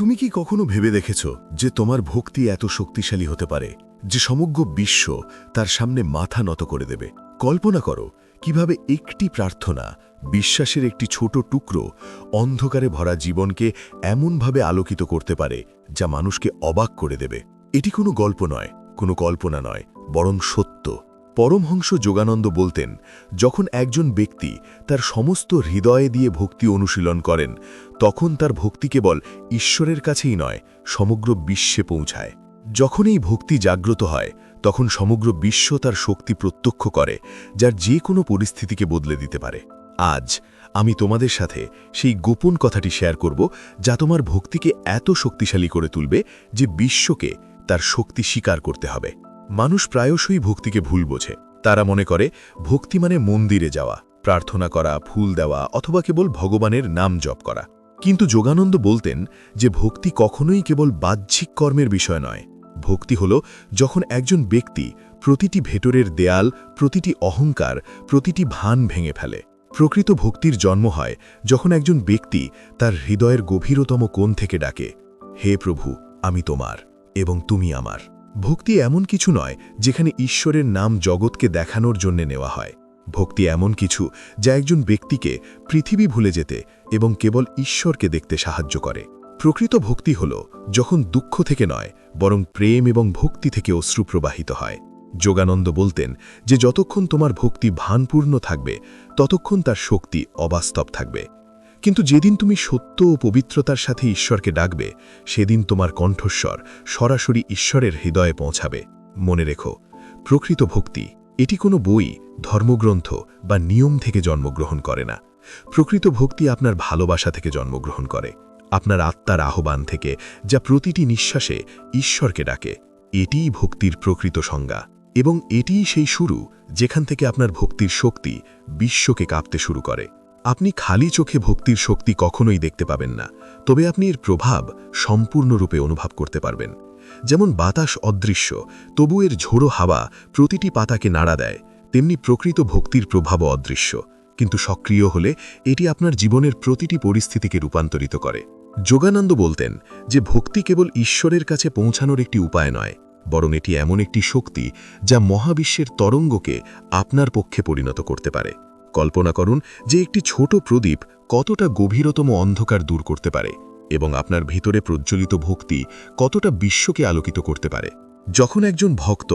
তুমি কি কখনো ভেবে দেখেছ যে তোমার ভক্তি এত শক্তিশালী হতে পারে, যে সমগ্র বিশ্ব তার সামনে মাথা নত করে দেবে? কল্পনা করো, কীভাবে একটি প্রার্থনা, বিশ্বাসের একটি ছোট টুকরো, অন্ধকারে ভরা জীবনকে এমনভাবে আলোকিত করতে পারে, যা মানুষকে অবাক করে দেবে। এটি কোনো গল্প নয়, কোনো কল্পনা নয়, বরং সত্য। পরমহংস যোগানন্দ বলতেন, যখন একজন ব্যক্তি তার সমস্ত হৃদয়ে দিয়ে ভক্তি অনুশীলন করেন, তখন তার ভক্তি কেবল ঈশ্বরের কাছেই নয়, সমগ্র বিশ্বে পৌঁছায়। যখন এই ভক্তি জাগ্রত হয়, তখন সমগ্র বিশ্ব তার শক্তি প্রত্যক্ষ করে, যার যে কোনো পরিস্থিতিকে বদলে দিতে পারে। আজ আমি তোমাদের সাথে সেই গোপন কথাটি শেয়ার করব, যা তোমার ভক্তিকে এত শক্তিশালী করে তুলবে যে বিশ্বকে তার শক্তি স্বীকার করতে হবে। মানুষ প্রায়শই ভক্তিকে ভুল বোঝে। তারা মনে করে, ভক্তি মানে মন্দিরে যাওয়া, প্রার্থনা করা, ফুল দেওয়া, অথবা কেবল ভগবানের নাম জপ করা। কিন্তু যোগানন্দ বলতেন যে, ভক্তি কখনোই কেবল বাহ্যিক কর্মের বিষয় নয়। ভক্তি হল যখন একজন ব্যক্তি প্রতিটি ভেতরের দেয়াল, প্রতিটি অহংকার, প্রতিটি ভান ভেঙে ফেলে। প্রকৃত ভক্তির জন্ম হয় যখন একজন ব্যক্তি তার হৃদয়ের গভীরতম কোণ থেকে ডাকে, হে প্রভু, আমি তোমার এবং তুমি আমার। ভক্তি এমন কিছু নয় যেখানে ঈশ্বরের নাম জগৎকে দেখানোর জন্য নেওয়া হয়। ভক্তি এমন কিছু যা একজন ব্যক্তিকে পৃথিবী ভুলে যেতে এবং কেবল ঈশ্বরকে দেখতে সাহায্য করে। প্রকৃত ভক্তি হল যখন দুঃখ থেকে নয়, বরং প্রেম এবং ভক্তি থেকে অশ্রু প্রবাহিত হয়। যোগানন্দ বলতেন যে যতক্ষণ তোমার ভক্তি ভানপূর্ণ থাকবে, ততক্ষণ তার শক্তি অবাস্তব থাকবে। কিন্তু যেদিন তুমি সত্য ও পবিত্রতার সাথে ঈশ্বরকে ডাকবে, সেদিন তোমার কণ্ঠস্বর সরাসরি ঈশ্বরের হৃদয়ে পৌঁছাবে। মনে রেখো, প্রকৃত ভক্তি, এটি কোনো বই, ধর্মগ্রন্থ বা নিয়ম থেকে জন্মগ্রহণ করে না। প্রকৃত ভক্তি আপনার ভালোবাসা থেকে জন্মগ্রহণ করে, আপনার আত্মার আহ্বান থেকে, যা প্রতিটি নিঃশ্বাসে ঈশ্বরকে ডাকে। এটিই ভক্তির প্রকৃত সংজ্ঞা, এবং এটিই সেই শুরু, যেখান থেকে আপনার ভক্তির শক্তি বিশ্বকে কাঁপতে শুরু করে। আপনি খালি চোখে ভক্তির শক্তি কখনোই দেখতে পাবেন না, তবে আপনি এর প্রভাব সম্পূর্ণরূপে অনুভব করতে পারবেন। যেমন বাতাস অদৃশ্য, তবু এর ঝোড়ো হাওয়া প্রতিটি পাতাকে নাড়া দেয়, তেমনি প্রকৃত ভক্তির প্রভাবও অদৃশ্য। কিন্তু সক্রিয় হলে এটি আপনার জীবনের প্রতিটি পরিস্থিতিকে রূপান্তরিত করে। যোগানন্দ বলতেন যে ভক্তি কেবল ঈশ্বরের কাছে পৌঁছানোর একটি উপায় নয়, বরং এটি এমন একটি শক্তি যা মহাবিশ্বের তরঙ্গকে আপনার পক্ষে পরিণত করতে পারে। কল্পনা করুন যে একটি ছোট প্রদীপ কতটা গভীরতম অন্ধকার দূর করতে পারে এবং আপনার ভিতরে প্রজ্বলিত ভক্তি কতটা বিশ্বকে আলোকিত করতে পারে। যখন একজন ভক্ত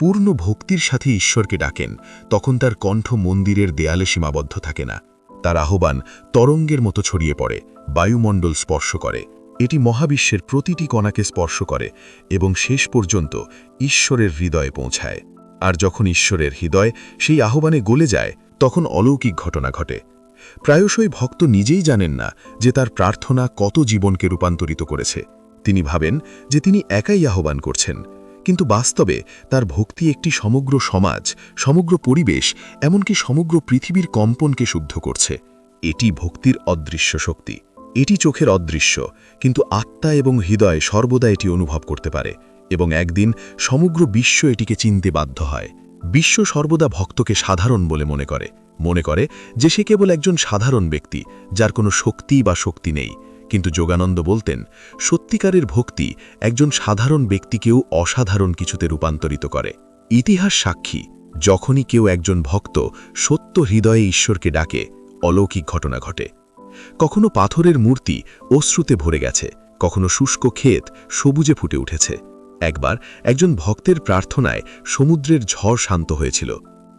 পূর্ণ ভক্তির সাথে ঈশ্বরকে ডাকেন, তখন তার কণ্ঠ মন্দিরের দেয়ালে সীমাবদ্ধ থাকে না। তার আহ্বান তরঙ্গের মতো ছড়িয়ে পড়ে, বায়ুমণ্ডল স্পর্শ করে। এটি মহাবিশ্বের প্রতিটি কণাকে স্পর্শ করে এবং শেষ পর্যন্ত ঈশ্বরের হৃদয়ে পৌঁছায়। আর যখন ঈশ্বরের হৃদয় সেই আহ্বানে গলে যায় তখন অলৌকিক ঘটনা ঘটে। প্রায়শই ভক্ত নিজেই জানেন না যে তার প্রার্থনা কত জীবনকে রূপান্তরিত করেছে। তিনি ভাবেন যে তিনি একাই আহ্বান করছেন। কিন্তু বাস্তবে তার ভক্তি একটি সমগ্র সমাজ, সমগ্র পরিবেশ, এমনকি সমগ্র পৃথিবীর কম্পনকে শুদ্ধ করছে। এটি ভক্তির অদৃশ্য শক্তি। এটি চোখের অদৃশ্য, কিন্তু আত্মা এবং হৃদয় সর্বদা এটি অনুভব করতে পারে এবং একদিন সমগ্র বিশ্ব এটিকে চিনতে বাধ্য হয়। বিশ্ব সর্বদা ভক্তকে সাধারণ বলে মনে করে। মনে করে যে সে কেবল একজন সাধারণ ব্যক্তি, যার কোনো শক্তি বা শক্তি নেই। কিন্তু যোগানন্দ বলতেন, সত্যিকারের ভক্তি একজন সাধারণ ব্যক্তিকেও অসাধারণ কিছুতে রূপান্তরিত করে। ইতিহাস সাক্ষী, যখনই কেউ একজন ভক্ত সত্য হৃদয়ে ঈশ্বরকে ডাকে, অলৌকিক ঘটনা ঘটে। কখনো পাথরের মূর্তি অশ্রুতে ভরে গেছে, কখনো শুষ্ক ক্ষেত সবুজে ফুটে উঠেছে। একবার একজন ভক্তের প্রার্থনায় সমুদ্রের ঝড় শান্ত হয়েছিল।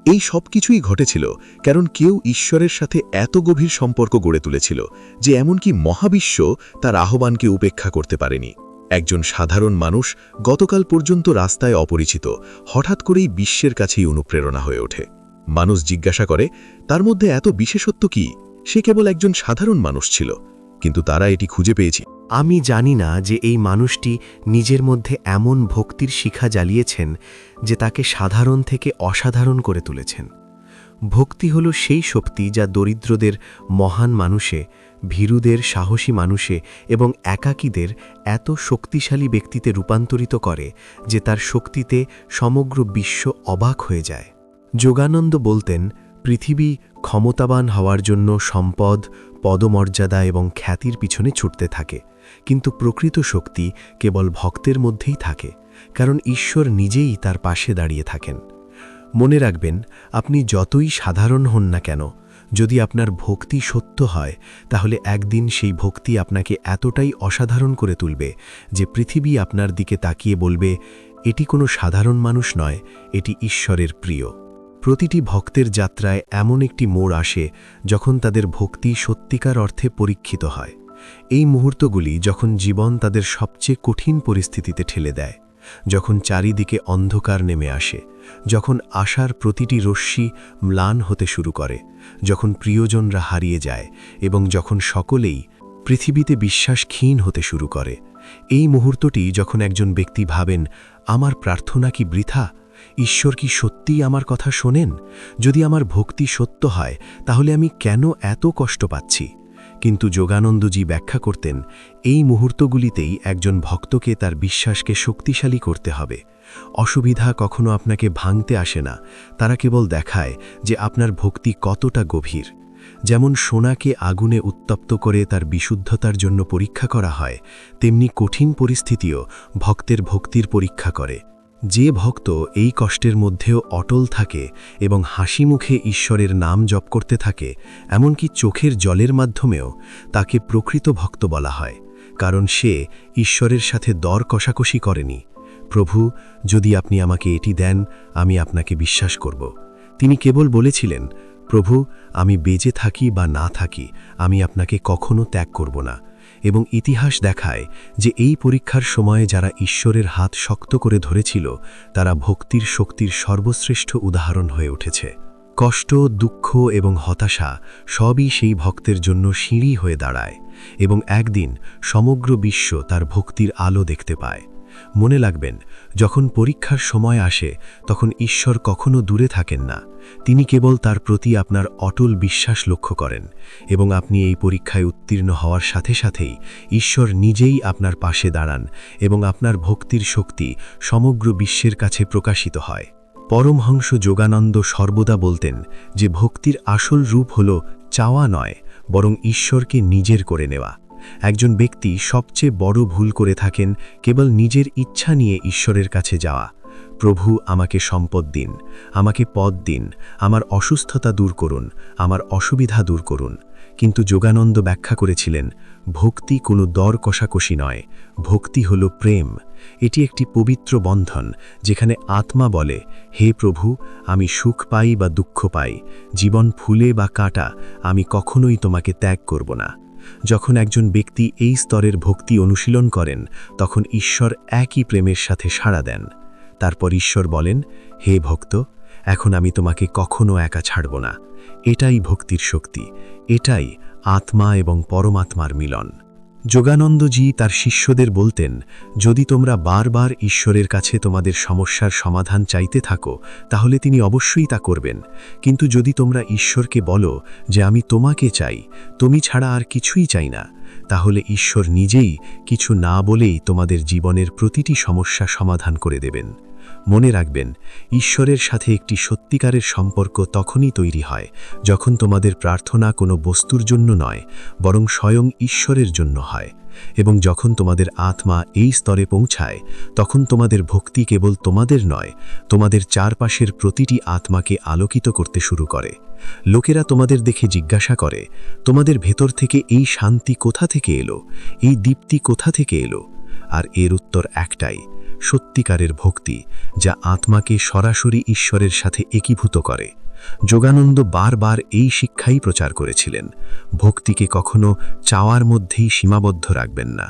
এই সব কিছুই ঘটেছিল কারণ কেউ ঈশ্বরের সাথে এত গভীর সম্পর্ক গড়ে তুলেছিল যে এমনকি মহাবিশ্ব তার আহ্বানকে উপেক্ষা করতে পারেনি। একজন সাধারণ মানুষ গতকাল পর্যন্ত রাস্তায় অপরিচিত, হঠাৎ করেই বিশ্বের কাছেই অনুপ্রেরণা হয়ে ওঠে। মানুষ জিজ্ঞাসা করে, তার মধ্যে এত বিশেষত্ব কি? সে কেবল একজন সাধারণ মানুষ ছিল, কিন্তু তারা এটি খুঁজে পেয়েছি। আমি জানি না যে এই মানুষটি নিজের মধ্যে এমন ভক্তির শিখা জ্বালিয়েছেন যে তাকে সাধারণ থেকে অসাধারণ করে তুলেছেন। ভক্তি হল সেই শক্তি যা দরিদ্রদের মহান মানুষে, ভীরুদের সাহসী মানুষে এবং একাকীদের এত শক্তিশালী ব্যক্তিতে রূপান্তরিত করে যে তার শক্তিতে সমগ্র বিশ্ব অবাক হয়ে যায়। যোগানন্দ বলতেন, পৃথিবী ক্ষমতাবান হওয়ার জন্য সম্পদ, পদমর্যাদা এবং খ্যাতির পিছনে ছুটতে থাকে। কিন্তু প্রকৃত শক্তি কেবল ভক্তের মধ্যেই থাকে, কারণ ঈশ্বর নিজেই তার পাশে দাঁড়িয়ে থাকেন। মনে রাখবেন, আপনি যতই সাধারণ হন না কেন, যদি আপনার ভক্তি সত্য হয়, তাহলে একদিন সেই ভক্তি আপনাকে এতটাই অসাধারণ করে তুলবে যে পৃথিবী আপনার দিকে তাকিয়ে বলবে, এটি কোনো সাধারণ মানুষ নয়, এটি ঈশ্বরের প্রিয়। প্রতিটি ভক্তের যাত্রায় এমন একটি মোড় আসে যখন তাদের ভক্তি সত্যিকার অর্থে পরীক্ষিত হয়। এই মুহূর্তগুলি যখন জীবন তাদের সবচেয়ে কঠিন পরিস্থিতিতে ঠেলে দেয়, যখন চারিদিকে অন্ধকার নেমে আসে, যখন আশার প্রতিটি রশ্মি ম্লান হতে শুরু করে, যখন প্রিয়জনরা হারিয়ে যায় এবং যখন সকলেই পৃথিবীতে বিশ্বাস ক্ষীণ হতে শুরু করে, এই মুহূর্তটি যখন একজন ব্যক্তি ভাবেন, আমার প্রার্থনা কি বৃথা? ঈশ্বর কি সত্যিই আমার কথা শোনেন? যদি আমার ভক্তি সত্য হয়, তাহলে আমি কেন এত কষ্ট পাচ্ছি? কিন্তু যোগানন্দজি ব্যাখ্যা করতেন, এই মুহূর্তগুলিতেই একজন ভক্তকে তার বিশ্বাসকে শক্তিশালী করতে হবে। অসুবিধা কখনো আপনাকে ভাঙতে আসে না, তারা কেবল দেখায় যে আপনার ভক্তি কতটা গভীর। যেমন সোনাকে আগুনে উত্তপ্ত করে তার বিশুদ্ধতার জন্য পরীক্ষা করা হয়, তেমনি কঠিন পরিস্থিতিও ভক্তের ভক্তির পরীক্ষা করে। যে ভক্ত এই কষ্টের মধ্যেও অটল থাকে এবং হাসি মুখে ঈশ্বরের নাম জপ করতে থাকে, এমনকি চোখের জলের মাধ্যমেও তাকে প্রকৃত ভক্ত বলা হয়, কারণ সে ঈশ্বরের সাথে দর কষাকষি করেনি। প্রভু, যদি আপনি আমাকে এটি দেন, আমি আপনাকে বিশ্বাস করব। তিনি কেবল বলেছিলেন, প্রভু, আমি বেজে থাকি বা না থাকি, আমি আপনাকে কখনো ত্যাগ করব না। এবং ইতিহাস দেখায় যে এই পরীক্ষার সময়ে যারা ঈশ্বরের হাত শক্ত করে ধরেছিল, তারা ভক্তির শক্তির সর্বশ্রেষ্ঠ উদাহরণ হয়ে উঠেছে। কষ্ট, দুঃখ এবং হতাশা সবই সেই ভক্তের জন্য সিঁড়ি হয়ে দাঁড়ায় এবং একদিন সমগ্র বিশ্ব তার ভক্তির আলো দেখতে পায়। মনে লাগবেন, যখন পরীক্ষার সময় আসে, তখন ঈশ্বর কখনো দূরে থাকেন না। তিনি কেবল তার প্রতি আপনার অটল বিশ্বাস লক্ষ্য করেন এবং আপনি এই পরীক্ষায় উত্তীর্ণ হওয়ার সাথে সাথেই ঈশ্বর নিজেই আপনার পাশে দাঁড়ান এবং আপনার ভক্তির শক্তি সমগ্র বিশ্বের কাছে প্রকাশিত হয়। পরমহংস যোগানন্দ সর্বদা বলতেন যে ভক্তির আসল রূপ হল চাওয়া নয়, বরং ঈশ্বরকে নিজের করে নেওয়া। একজন ব্যক্তি সবচেয়ে বড় ভুল করে থাকেন কেবল নিজের ইচ্ছা নিয়ে ঈশ্বরের কাছে যাওয়া। প্রভু, আমাকে সম্পদ দিন, আমাকে পদ দিন, আমার অসুস্থতা দূর করুন, আমার অসুবিধা দূর করুন। কিন্তু যোগানন্দ ব্যাখ্যা করেছিলেন, ভক্তি কোনো দর কষাকষি নয়, ভক্তি হল প্রেম। এটি একটি পবিত্র বন্ধন, যেখানে আত্মা বলে, হে প্রভু, আমি সুখ পাই বা দুঃখ পাই, জীবন ফুলে বা কাটা, আমি কখনোই তোমাকে ত্যাগ করব না। যখন একজন ব্যক্তি এই স্তরের ভক্তি অনুশীলন করেন, তখন ঈশ্বর একই প্রেমের সাথে সাড়া দেন। তারপর ঈশ্বর বলেন, হে ভক্ত, এখন আমি তোমাকে কখনো একা ছাড়ব না। এটাই ভক্তির শক্তি, এটাই আত্মা এবং পরমাত্মার মিলন। যোগানন্দজি তার শিষ্যদের বলতেন, যদি তোমরা বারবার ঈশ্বরের কাছে তোমাদের সমস্যার সমাধান চাইতে থাকো, তাহলে তিনি অবশ্যই তা করবেন। কিন্তু যদি তোমরা ঈশ্বরকে বলো যে আমি তোমাকে চাই, তুমি ছাড়া আর কিছুই চাই না, তাহলে ঈশ্বর নিজেই কিছু না বলেই তোমাদের জীবনের প্রতিটি সমস্যা সমাধান করে দেবেন। মনে রাখবেন, ঈশ্বরের সাথে একটি সত্যিকারের সম্পর্ক তখনই তৈরি হয় যখন তোমাদের প্রার্থনা কোনো বস্তুর জন্য নয়, বরং স্বয়ং ঈশ্বরের জন্য হয় এবং যখন তোমাদের আত্মা এই স্তরে পৌঁছায়, তখন তোমাদের ভক্তি কেবল তোমাদের নয়, তোমাদের চারপাশের প্রতিটি আত্মাকে আলোকিত করতে শুরু করে। লোকেরা তোমাদের দেখে জিজ্ঞাসা করে, তোমাদের ভেতর থেকে এই শান্তি কোথা থেকে এলো? এই দীপ্তি কোথা থেকে এলো? আর এর উত্তর একটাই সত্যিকারের ভক্তি, যা আত্মাকে সরাসরি ঈশ্বরের সাথে একীভূত করে। যোগানন্দ বারবার এই শিক্ষাই প্রচার করেছিলেন, ভক্তিকে কখনো চাওয়ার মধ্যেই সীমাবদ্ধ রাখবেন না।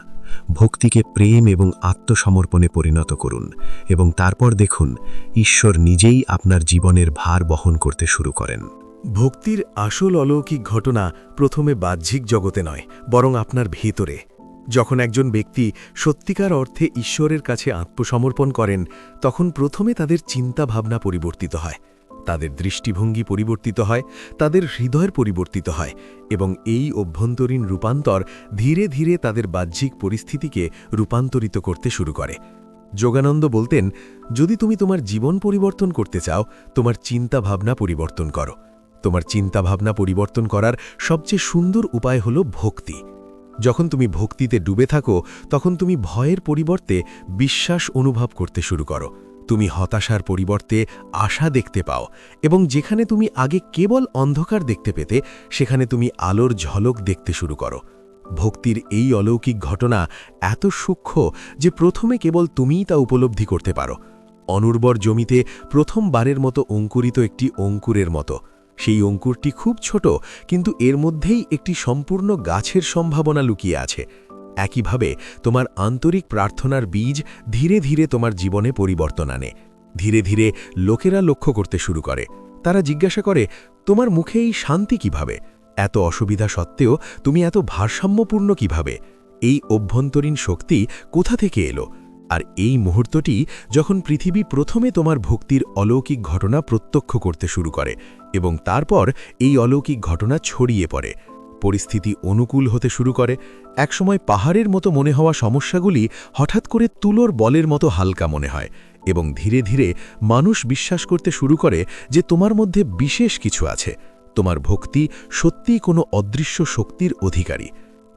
ভক্তিকে প্রেম এবং আত্মসমর্পণে পরিণত করুন এবং তারপর দেখুন, ঈশ্বর নিজেই আপনার জীবনের ভার বহন করতে শুরু করেন। ভক্তির আসল অলৌকিক ঘটনা প্রথমে বাহ্যিক জগতে নয়, বরং আপনার ভেতরে। যখন একজন ব্যক্তি সত্যিকার অর্থে ঈশ্বরের কাছে আত্মসমর্পণ করেন, তখন প্রথমে তাদের চিন্তা ভাবনা পরিবর্তিত হয়। তাদের দৃষ্টিভঙ্গি পরিবর্তিত হয়, তাদের হৃদয়ের পরিবর্তিত হয় এবং এই অভ্যন্তরীণ রূপান্তর ধীরে ধীরে তাদের বাহ্যিক পরিস্থিতিকে রূপান্তরিত করতে শুরু করে। যোগানন্দ বলতেন, যদি তুমি তোমার জীবন পরিবর্তন করতে চাও, তোমার চিন্তা ভাবনা পরিবর্তন করো। তোমার চিন্তা ভাবনা পরিবর্তন করার সবচেয়ে সুন্দর উপায় হল ভক্তি। যখন তুমি ভক্তিতে ডুবে থাকো, তখন তুমি ভয়ের পরিবর্তে বিশ্বাস অনুভব করতে শুরু করো। তুমি হতাশার পরিবর্তে আশা দেখতে পাও এবং যেখানে তুমি আগে কেবল অন্ধকার দেখতে পেতে, সেখানে তুমি আলোর ঝলক দেখতে শুরু করো। ভক্তির এই অলৌকিক ঘটনা এত সূক্ষ্ম যে প্রথমে কেবল তুমিই তা উপলব্ধি করতে পারো। অনুর্বর জমিতে প্রথমবারের মতো অঙ্কুরিত একটি অঙ্কুরের মতো। সেই অঙ্কুরটি খুব ছোট, কিন্তু এর মধ্যেই একটি সম্পূর্ণ গাছের সম্ভাবনা লুকিয়ে আছে। একইভাবে তোমার আন্তরিক প্রার্থনার বীজ ধীরে ধীরে তোমার জীবনে পরিবর্তন আনে। ধীরে ধীরে লোকেরা লক্ষ্য করতে শুরু করে। তারা জিজ্ঞাসা করে, তোমার মুখে এই শান্তি কীভাবে? এত অসুবিধা সত্ত্বেও তুমি এত ভারসাম্যপূর্ণ কীভাবে? এই অভ্যন্তরীণ শক্তি কোথা থেকে এলো? আর এই মুহূর্তটি যখন পৃথিবী প্রথমে তোমার ভক্তির অলৌকিক ঘটনা প্রত্যক্ষ করতে শুরু করে এবং তারপর এই অলৌকিক ঘটনা ছড়িয়ে পড়ে, পরিস্থিতি অনুকূল হতে শুরু করে, একসময় পাহাড়ের মতো মনে হওয়া সমস্যাগুলি হঠাৎ করে তুলোর বলের মতো হালকা মনে হয় এবং ধীরে ধীরে মানুষ বিশ্বাস করতে শুরু করে যে তোমার মধ্যে বিশেষ কিছু আছে, তোমার ভক্তি সত্যিই কোনো অদৃশ্য শক্তির অধিকারী।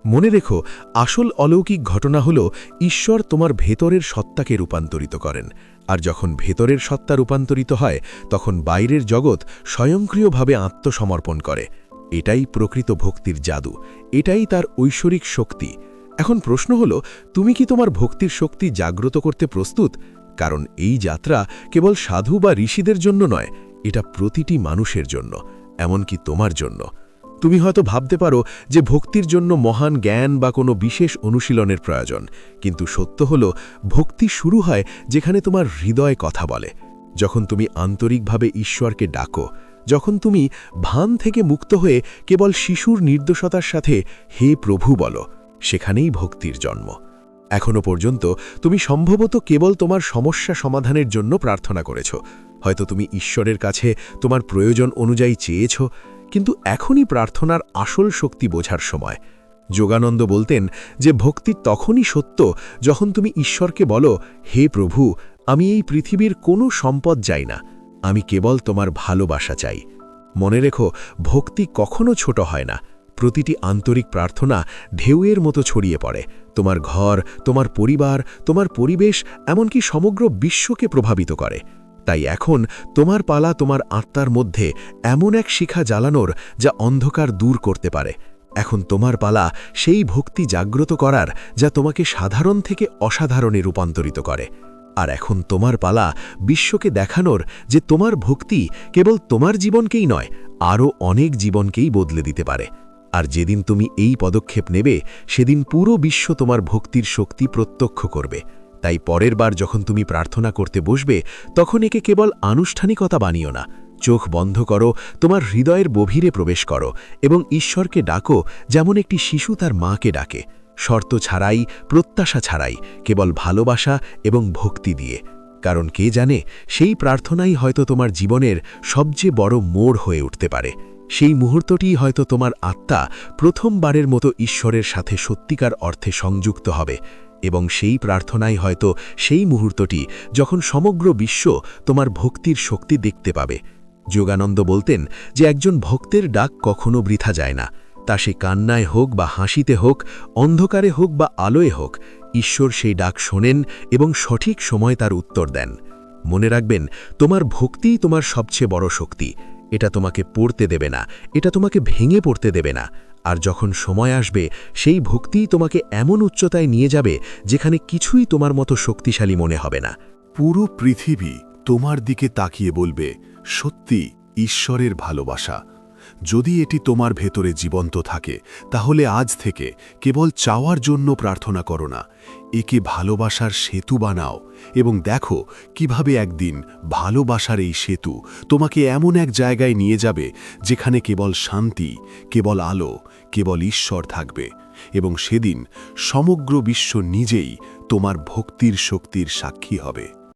মনে রেখো, আসল অলৌকিক ঘটনা হল ঈশ্বর তোমার ভেতরের সত্তাকে রূপান্তরিত করেন। আর যখন ভেতরের সত্তা রূপান্তরিত হয়, তখন বাইরের জগৎ স্বয়ংক্রিয়ভাবে আত্মসমর্পণ করে। এটাই প্রকৃত ভক্তির জাদু, এটাই তার ঐশ্বরিক শক্তি। এখন প্রশ্ন হল, তুমি কি তোমার ভক্তির শক্তি জাগ্রত করতে প্রস্তুত? কারণ এই যাত্রা কেবল সাধু বা ঋষিদের জন্য নয়, এটা প্রতিটি মানুষের জন্য, এমনকি তোমার জন্য। তুমি হয়তো ভাবতে পারো যে ভক্তির জন্য মহান জ্ঞান বা কোনো বিশেষ অনুশীলনের প্রয়োজন। কিন্তু সত্য হল, ভক্তি শুরু হয় যেখানে তোমার হৃদয় কথা বলে। যখন তুমি আন্তরিকভাবে ঈশ্বরকে ডাকো, যখন তুমি ভান থেকে মুক্ত হয়ে কেবল শিশুর নির্দোষতার সাথে হে প্রভু বলো, সেখানেই ভক্তির জন্ম। এখনও পর্যন্ত তুমি সম্ভবত কেবল তোমার সমস্যা সমাধানের জন্য প্রার্থনা করেছ। হয়তো তুমি ঈশ্বরের কাছে তোমার প্রয়োজন অনুযায়ী চেয়েছ কিন্তু এখনই প্রার্থনার আসল শক্তি বোঝার সময়। যোগানন্দ বলতেন যে, ভক্তি তখনই সত্য যখন তুমি ঈশ্বরকে বলো, হে প্রভু, আমি এই পৃথিবীর কোনো সম্পদ যাই না, আমি কেবল তোমার ভালোবাসা চাই। মনে রেখো, ভক্তি কখনো ছোট হয় না। প্রতিটি আন্তরিক প্রার্থনা ঢেউয়ের মতো ছড়িয়ে পড়ে। তোমার ঘর, তোমার পরিবার, তোমার পরিবেশ, এমনকি সমগ্র বিশ্বকে প্রভাবিত করে। তাই এখন তোমার পালা তোমার আত্মার মধ্যে এমন এক শিখা জ্বালানোর যা অন্ধকার দূর করতে পারে। এখন তোমার পালা সেই ভক্তি জাগ্রত করার যা তোমাকে সাধারণ থেকে অসাধারণে রূপান্তরিত করে। আর এখন তোমার পালা বিশ্বকে দেখানোর যে তোমার ভক্তি কেবল তোমার জীবনকেই নয়, আরও অনেক জীবনকেই বদলে দিতে পারে। আর যেদিন তুমি এই পদক্ষেপ নেবে, সেদিন পুরো বিশ্ব তোমার ভক্তির শক্তি প্রত্যক্ষ করবে। তাই পরের বার যখন তুমি প্রার্থনা করতে বসবে, তখন একে কেবল আনুষ্ঠানিকতা বানিও না। চোখ বন্ধ করো, তোমার হৃদয়ের গভীরে প্রবেশ করো এবং ঈশ্বরকে ডাকো যেমন একটি শিশু তার মাকে ডাকে। শর্ত ছাড়াই, প্রত্যাশা ছাড়াই, কেবল ভালোবাসা এবং ভক্তি দিয়ে। কারণ কে জানে, সেই প্রার্থনাই হয়তো তোমার জীবনের সবচেয়ে বড় মোড় হয়ে উঠতে পারে। সেই মুহূর্তটি হয়তো তোমার আত্মা প্রথমবারের মতো ঈশ্বরের সাথে সত্যিকার অর্থে সংযুক্ত হবে। এবং সেই প্রার্থনাই হয়তো সেই মুহূর্তটি যখন সমগ্র বিশ্ব তোমার ভক্তির শক্তি দেখতে পাবে। যোগানন্দ বলতেন যে একজন ভক্তের ডাক কখনো বৃথা যায় না। তা সে কান্নায় হোক বা হাসিতে হোক, অন্ধকারে হোক বা আলোয় হোক, ঈশ্বর সেই ডাক শোনেন এবং সঠিক সময় তার উত্তর দেন। মনে রাখবেন, তোমার ভক্তিই তোমার সবচেয়ে বড় শক্তি। এটা তোমাকে পড়তে দেবে না, এটা তোমাকে ভেঙে পড়তে দেবে না। আর যখন সময় আসবে, সেই ভক্তিই তোমাকে এমন উচ্চতায় নিয়ে যাবে যেখানে কিছুই তোমার মতো শক্তিশালী মনে হবে না। পুরো পৃথিবী তোমার দিকে তাকিয়ে বলবে, সত্যি ঈশ্বরের ভালোবাসা। যদি এটি তোমার ভেতরে জীবন্ত থাকে, তাহলে আজ থেকে কেবল চাওয়ার জন্য প্রার্থনা করো না। একে ভালোবাসার সেতু বানাও এবং দেখো কীভাবে একদিন ভালোবাসার এই সেতু তোমাকে এমন এক জায়গায় নিয়ে যাবে যেখানে কেবল শান্তি, কেবল আলো, কেবল ঈশ্বর থাকবে এবং সেদিন সমগ্র বিশ্ব নিজেই তোমার ভক্তির শক্তির সাক্ষী হবে।